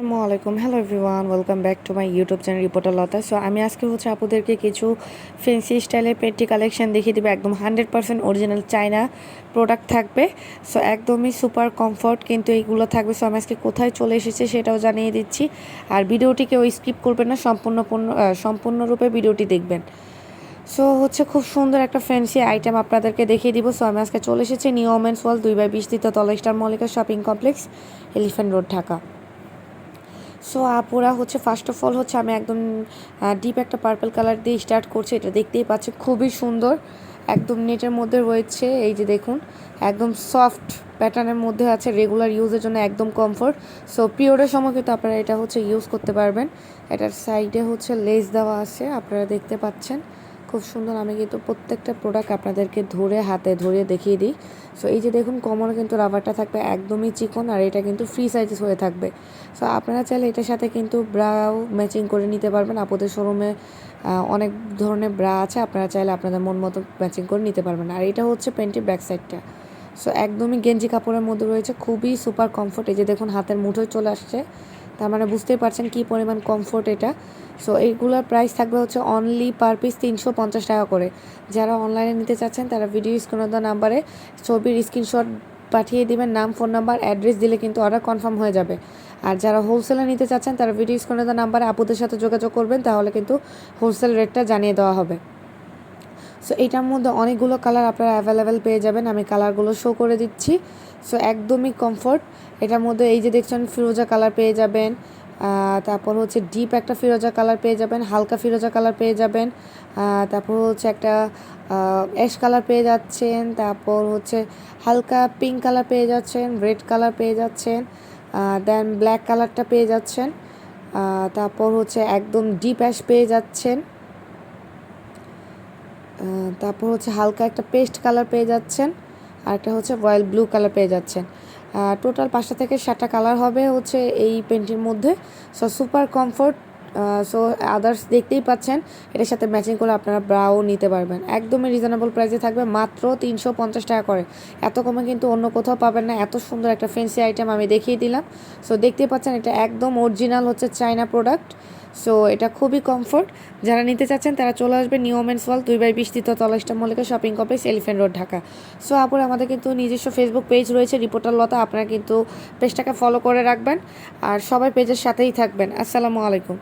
আসসালামু আলাইকুম। Hello everyone welcome back to my YouTube channel reporter Lata so আমি আজকে হচ্ছে আপুদেরকে কিছু ফেন্সি স্টাইলের পেটি কালেকশন দেখিয়ে দেবো। একদম hundred percent original China product থাকবে। সো একদমই সুপার কমফর্ট কিন্তু এইগুলো থাকবে। সো আমি আজকে কোথায় চলে এসেছে সেটাও জানিয়ে দিচ্ছি। আর ভিডিওটি কেউ স্কিপ করবেন না, সম্পূর্ণ সম্পূর্ণরূপে ভিডিওটি দেখবেন। সো হচ্ছে খুব সুন্দর একটা ফ্যান্সি আইটেম আপনাদেরকে দেখিয়ে দিব। সো আমি আজকে চলে এসেছি নিউ ওমেন্স ওয়াল দুই বাই দ্বিতীয় তলা star Mallika shopping complex elephant road Dhaka so আপুরা হচ্ছে ফার্স্ট অফ অল হচ্ছে, আমি একদম ডিপ একটা পার্পল কালার দিয়ে স্টার্ট করছি। এটা দেখতেই পাচ্ছি খুবই সুন্দর। একদম নেটের মধ্যে রয়েছে, এই যে দেখুন, একদম সফট প্যাটার্নের মধ্যে আছে রেগুলার ইউজের জন্য একদম কমফোর্ট সো পিরিয়ডের সময় কিন্তু আপনারা এটা হচ্ছে ইউজ করতে পারবেন। এটার সাইডে হচ্ছে লেস দেওয়া আছে, আপনারা দেখতে পাচ্ছেন। খুব সুন্দর। আমি কিন্তু প্রত্যেকটা প্রোডাক্ট আপনাদেরকে ধরে হাতে ধরে দেখিয়ে দিই। সো এই যে দেখুন কমন কিন্তু রাবারটা থাকবে একদমই চিকন আর এটা কিন্তু ফ্রি সাইজ হয়ে থাকবে। সো আপনারা চাইলে এটার সাথে কিন্তু ব্রাও ম্যাচিং করে নিতে পারবেন। আপদের শোরুমে অনেক ধরনের ব্রা আছে। আপনারা চাইলে আপনাদের মন মতো ম্যাচিং করে নিতে পারবেন। আর এটা হচ্ছে প্যান্টির ব্যাক সাইডটা সো একদমই গেঞ্জি কাপড়ের মধ্যে রয়েছে, খুবই সুপার কমফোর্ট এই যে দেখুন, হাতের মুঠোয় চলে আসছে। তার মানে বুঝতেই পারছেন কী পরিমাণ কমফোর্ট এটা। সো এইগুলোর প্রাইস থাকবে হচ্ছে অনলি পার পিস তিনশো পঞ্চাশ টাকা করে। যারা অনলাইনে নিতে চাচ্ছেন, তারা ভিডিও স্ক্রিনে দেওয়া নাম্বারে ছবির স্ক্রিনশট পাঠিয়ে দিবেন, নাম ফোন নাম্বার অ্যাড্রেস দিলে কিন্তু অর্ডার কনফার্ম হয়ে যাবে। আর যারা হোলসেলে নিতে চাচ্ছেন, তারা ভিডিও স্ক্রিনে দেওয়া নাম্বারে আপুদের সাথে যোগাযোগ করবেন, তাহলে কিন্তু হোলসেল রেটটা জানিয়ে দেওয়া হবে। সো এটার মধ্যে অনেকগুলো কালার আপনারা অ্যাভেলেবেল পেয়ে যাবেন। আমি কালারগুলো শো করে দিচ্ছি। সো একদমই কমফোর্ট এটার মধ্যে এই যে দেখছেন, ফিরোজা কালার পেয়ে যাবেন। তারপর হচ্ছে ডিপ একটা ফিরোজা কালার পেয়ে যাবেন। হালকা ফিরোজা কালার পেয়ে যাবেন। তারপর হচ্ছে একটা অ্যাশ কালার পেয়ে যাচ্ছেন। তারপর হচ্ছে হালকা পিঙ্ক কালার পেয়ে যাচ্ছেন রেড কালার পেয়ে যাচ্ছেন। দেন ব্ল্যাক কালারটা পেয়ে যাচ্ছেন। তারপর হচ্ছে একদম ডিপ অ্যাশ পেয়ে যাচ্ছেন। তারপর হচ্ছে হালকা একটা পেস্ট কালার পেয়ে যাচ্ছেন, আর একটা হচ্ছে রয়্যাল ব্লু কালার পেয়ে যাচ্ছেন। টোটাল পাঁচটা থেকে সাতটা কালার হবে হচ্ছে এই পেন্টের মধ্যে। So, super comfort so others দেখতেই পাচ্ছেন, এটার সাথে ম্যাচিং করে আপনারা ব্রাও নিতে পারবেন। একদমই রিজনেবল প্রাইসে থাকবে, মাত্র তিনশো পঞ্চাশ টাকা করে। এত কমে কিন্তু অন্য কোথাও পাবেন না, এত সুন্দর একটা ফেন্সি আইটেম আমি দেখিয়ে দিলাম। সো দেখতেই পাচ্ছেন, এটা একদম অরিজিনাল হচ্ছে চায়না প্রোডাক্ট সো এটা খুবই কমফোর্ট যারা নিতে চাচ্ছেন, তারা চলে আসবে নিউ ওমেন্স ওয়াল দুই বাই বিশ তৃতীয় Mallika shopping complex elephant road Dhaka. So আপুর, আমাদের কিন্তু নিজস্ব ফেসবুক পেজ রয়েছে রিপোর্টার লতা, আপনারা কিন্তু পেজটাকে ফলো করে রাখবেন। আর সবাই পেজের সাথেই থাকবেন। আসসালামু আলাইকুম।